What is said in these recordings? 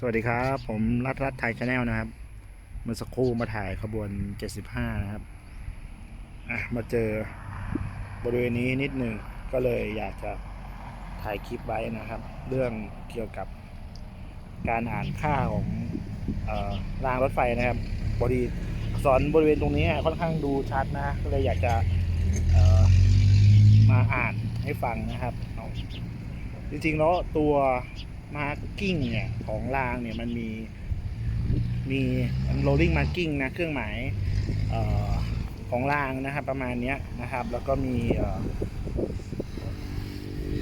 สวัสดีครับ ผมรัฐรัฐไทยชาแนลนะครับ เมื่อสักครู่มาถ่ายขบวน 75 นะครับอะมาเจอบริเวณนี้นิดหนึ่งก็เลยอยากจะถ่ายคลิปไว้นะครับ เรื่องเกี่ยวกับการอ่านค่าของออรางรถไฟนะครับบริอักษรบริเวณตรงนี้ค่อนข้างดูชัดนะก็เลยอยากจะมาอ่านให้ฟังนะครับจริงๆแล้วตัว มาร์กิ้งเนี่ยของรางเนี่ยมันมีมี rolling marking นะเครื่องหมายออของรางนะครับประมาณนี้นะครับ แล้วก็มีเอ่อ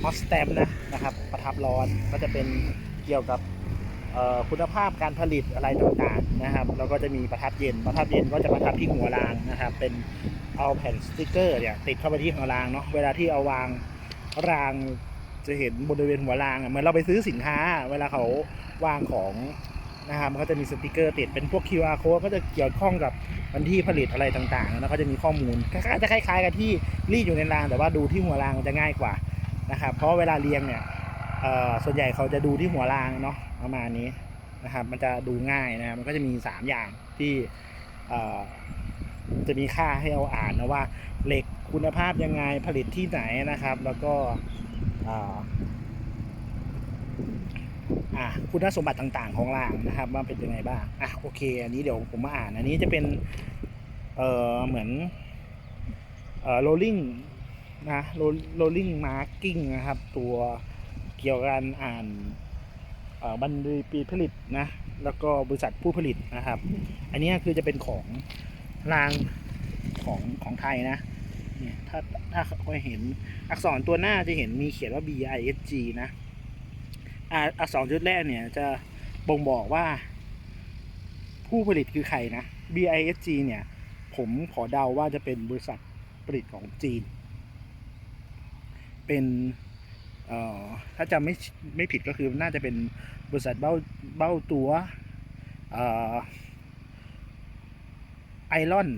hot stamp นะนะครับ ประทับร้อนก็จะเป็นเกี่ยวกับคุณภาพการผลิตอะไรต่างๆนะครับ แล้วก็จะมีประทับเย็นประทับเย็นก็จะประทับที่หัวรางนะครับ เป็นเอาแผ่นสติกเกอร์เนี่ยติดเข้าไปที่หัวรางเนาะเวลาที่เอาวางราง จะเห็นบริเวณหัวรางอะเหมือนเราไปซื้อสินค้า เวลาเขาวางของนะครับมันก็จะมีสติกเกอร์ติดเป็นพวก QR code ก็จะเกี่ยวข้องกับวันที่ผลิตอะไรต่างๆ แล้วก็จะมีข้อมูลคล้ายๆจะคล้ายๆกับที่รีดอยู่ในราง แต่ว่าดูที่หัวรางจะง่ายกว่านะครับเพราะเวลาเรียงเนี่ยส่วนใหญ่เขาจะดูที่หัวรางเนาะประมาณนี้นะครับมันจะดูง่ายนะมันก็จะมี 3 อย่างที่จะมีค่าให้เราอ่านนะว่าเหล็กคุณภาพยังไงผลิตที่ไหนนะครับ แล้วก็ คุณสมบัติต่างๆของรางนะครับว่าเป็นยังไงบ้างอะโอเค อันนี้เดี๋ยวผมมาอ่าน อันนี้จะเป็นเอ่อเหมือนเอ่อ rolling นะ rolling marking นะครับ ตัวเกี่ยวกับการอ่านเออบัญชีปีผลิตนะ แล้วก็บริษัทผู้ผลิตนะครับ อันนี้คือจะเป็นของรางของของไทยนะ เนี่ยถ้าถ้าเคยเห็นอักษรตัวหน้าจะเห็นมีเขียนว่า B I S G นะอักษรชุดแรกเนี่ยจะบ่งบอกว่า ผู้ผลิตคือใครนะ B I S G เนี่ย ผมขอเดาว่าจะเป็นบริษัทผลิตของจีน เป็นเอ่อถ้าจำไม่ไม่ผิดก็คือน่าจะเป็นบริษัทเบ้าเบ้าตัวเอ่อไอรอน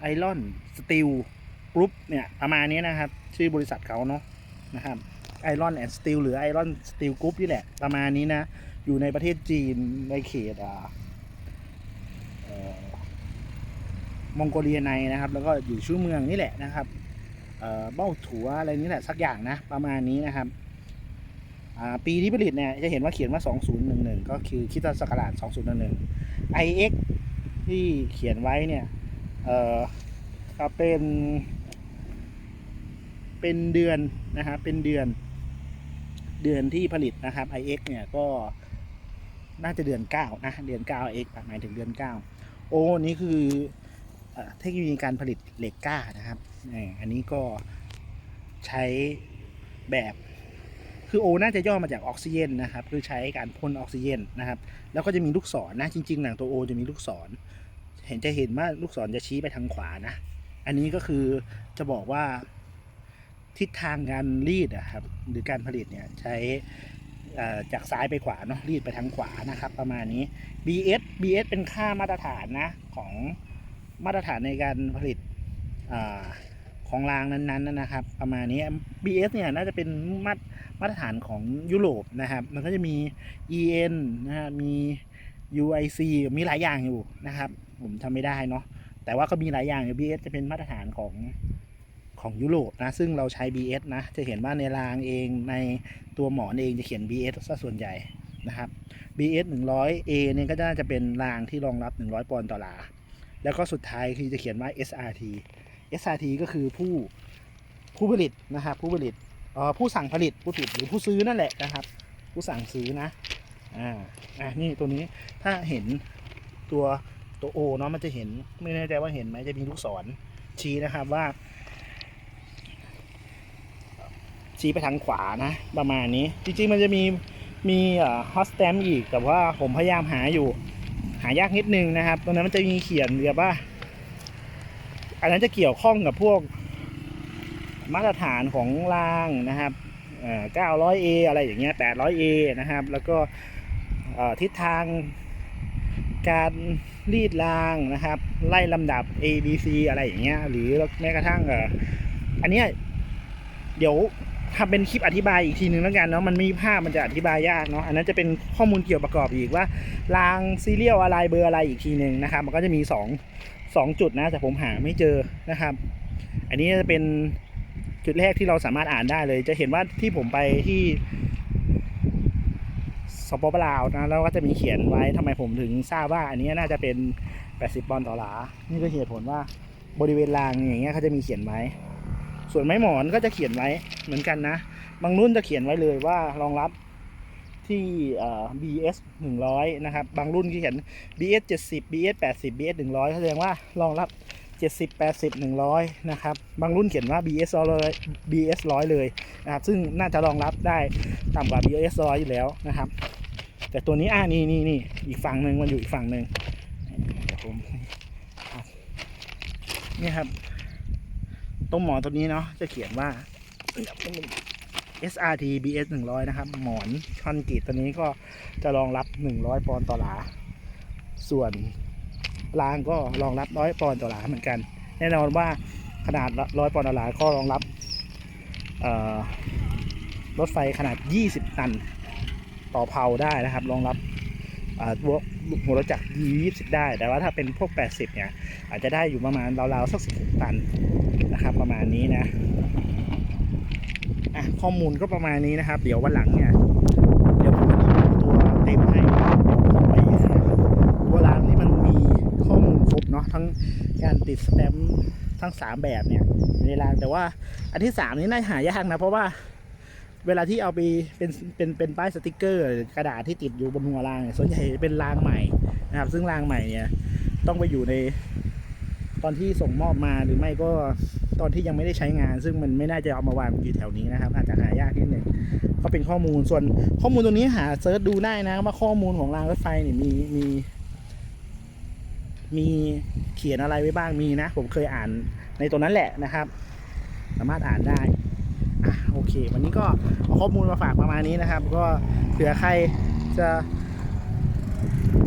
ไอรอนสตีลกรุ๊ปเนี่ยประมาณนี้นะครับ ชื่อบริษัทเขาเนาะนะครับไอรอนแอนด์สตีลหรือไอรอนสตีลกรุ๊ปนี่แหละ ประมาณนี้นะ อยู่ในประเทศจีนในเขตอ่ามองโกเลียในนะครับ แล้วก็อยู่ชื่อเมืองนี่แหละนะครับเบ้าถัวอะไรนี่แหละสักอย่างนะ ประมาณนี้นะครับอ่าปีที่ผลิตเนี่ยจะเห็นว่าเขียนว่า 2011 ก็คือคิดศักราช2011 IX ที่เขียนไว้เนี่ย เอ่อก็เป็น เป็นเดือนนะครับเป็นเดือน เดือนที่ผลิตนะครับ IX เนี่ยก็น่าจะเดือน9นะเดือน9 X หมายถึงเดือน 9 โอ้นี่คือเอ่อเทคโนโลยีการผลิตเหล็กกล้านะครับนี่อันนี้ก็ใช้แบบคือโอน่าจะย่อมาจากออกซิเจนนะครับ คือใช้การพ่นออกซิเจนนะครับ แล้วก็จะมีลูกศรนะจริงๆหนังตัวโอจะมีลูกศร เห็นจะเห็นว่าลูกศรจะชี้ไปทางขวานะ อันนี้ก็คือจะบอกว่าทิศทางการรีดอะครับหรือการผลิตเนี่ยใช้อ่อจากซ้ายไปขวาเนาะรีดไปทางขวานะครับ ประมาณนี้ BS BS เป็นค่ามาตรฐานนะของมาตรฐานในการผลิตอาของรางนั้นๆนะครับ ประมาณนี้ BS เนี่ยน่าจะเป็นมาตรมาตรฐานของยุโรปนะครับ มันก็จะมี EN นะฮะมี UIC มีหลายอย่างอยู่นะครับ ผมทำไม่ได้เนาะแต่ว่าก็มีหลายอย่างอยู่ BS จะเป็นมาตรฐานของของยุโรปนะ ซึ่งเราใช้ BS นะ จะเห็นว่าในรางเองในตัวหมอนเองจะเขียน BS ซะส่วนใหญ่นะครับ BS 100A เนี่ยก็น่าจะเป็นรางที่รองรับ 100 ปอนด์ต่อลา แล้วก็สุดท้ายคือจะเขียนว่า SRT SRT ก็คือผู้ผู้ผลิตนะครับผู้ผลิตเอ่อผู้สั่งผลิตผู้ผลิตหรือผู้ซื้อนั่นแหละนะครับ ผู้สั่งซื้อนะ อ่าอะนี่ตัวนี้ถ้าเห็นตัวตัวโอเนาะมันจะเห็นไม่แน่ใจว่าเห็นไหมจะมีลูกศรชี้นะครับว่า ชี้ไปทางขวานะ ประมาณนี้ จริงๆมันจะมีมีฮอสแตมอีกแต่ว่าผมพยายามหาอยู่ หายากนิดนึงนะครับตรงนั้นมันจะมีเขียนแบบว่า อันนั้นจะเกี่ยวข้องกับพวกมาตรฐานของรางนะครับเอ่อ 900A อะไรอย่างเงี้ย 800A นะครับ แล้วก็ ทิศทางการรีดรางนะครับ ไล่ลำดับ A B C อะไรอย่างเงี้ย หรือแม้กระทั่งอันเนี้ยเดี๋ยวทำเป็นคลิปอธิบายอีกทีหนึ่งแล้วกันเนาะมันไมมีภาพมันจะอธิบายยากเนาะอันนั้นจะเป็นข้อมูลเกี่ยวประกอบอีกว่ารางซีเรียลอะไรเบอร์อะไรอีกทีหนึ่งนะครับ มันก็จะมีสองสองจุดนะแต่ผมหาไม่เจอนะครับ อันนี้จะเป็นจุดแรกที่เราสามารถอ่านได้เลย จะเห็นว่าที่ผมไปที่ สปปลาวนะแล้วก็จะมีเขียนไว้ทำไมผมถึงทราบว่า อันนี้น่าจะเป็น 80ปอนด์ต่อหลา นี่ก็เหตุผลว่าบริเวณรางอย่างเงี้ยเขาจะมีเขียนไว้ ส่วนไม้หมอนก็จะเขียนไว้เหมือนกันนะ บางรุ่นจะเขียนไว้เลยว่ารองรับที่เอ่อ BS 100 นะครับ บางรุ่นที่เขียน BS 70 BS 80 BS 100แสดงว่ารองรับ 70 80 100 นะครับ บางรุ่นเขียนว่า BS 100 BS 100 เลยนะครับ ซึ่งน่าจะรองรับได้ต่ำกว่า BS 100 อยู่แล้วนะครับ แต่ตัวนี้อ่านี่นี่นี่อีกฝั่งหนึ่งมันอยู่อีกฝั่งหนึ่งผมนี่ครับตรงหมอนตัวนี้เนาะจะเขียนว่า SRT BS 100 นะครับ หมอนคอนกรีตตัวนี้ก็จะรองรับ 100 ปอนด์ต่อหลา ส่วนรางก็รองรับ100ปอนด์ต่อหลาเหมือนกัน แน่นอนว่าขนาด100ปอนด์ต่อหลาก็รองรับรถไฟขนาด 20 ตัน ต่อเพาได้นะครับ รองรับอ่าหัวรถจักร20ได้ แต่ว่าถ้าเป็นพวก 80 เนี่ย อาจจะได้อยู่ประมาณราวๆสัก16ตันนะครับ ประมาณนี้นะอะข้อมูลก็ประมาณนี้นะครับ เดี๋ยววันหลังเนี่ย เดี๋ยวผมจะรีวิวตัวเต็มให้ของไปตัวรางนี่มันมีข้อมูลครบเนาะทั้งการติดสแตมป์ทั้งสามแบบเนี่ยในรางแต่ว่าอันที่สามนี่น่าหายากนะเพราะว่า เวลาที่เอาไปเป็นเป็นเป็นป้ายสติกเกอร์หรือกระดาษที่ติดอยู่บนหัวรางเนี่ยส่วนใหญ่เป็นรางใหม่นะครับ ซึ่งรางใหม่เนี่ยต้องไปอยู่ในตอนที่ส่งมอบมาหรือไม่ก็ตอนที่ยังไม่ได้ใช้งาน ซึ่งมันไม่น่าจะเอามาวางอยู่แถวนี้นะครับ อาจจะหายากนิดหนึ่งก็เป็นข้อมูลส่วนข้อมูลตรงนี้หาเซิร์ชดูได้นะว่าข้อมูลของรางรถไฟเนี่ยมีมี มีเขียนอะไรไว้บ้างมีนะ ผมเคยอ่านในตัวนั้นแหละนะครับ สามารถอ่านได้ โอเค วันนี้ก็เอาข้อมูลมาฝากประมาณนี้นะครับ ก็เผื่อใครจะ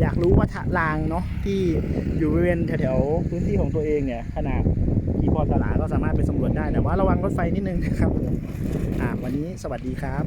อยากรู้ว่าทะรางเนาะที่อยู่บริเวณแถวๆพื้นที่ของตัวเองเนี่ยขนาดอีพอตลาดก็สามารถไปสำรวจได้แต่ว่าระวังรถไฟนิดนึงนะครับอ่าวันนี้สวัสดีครับ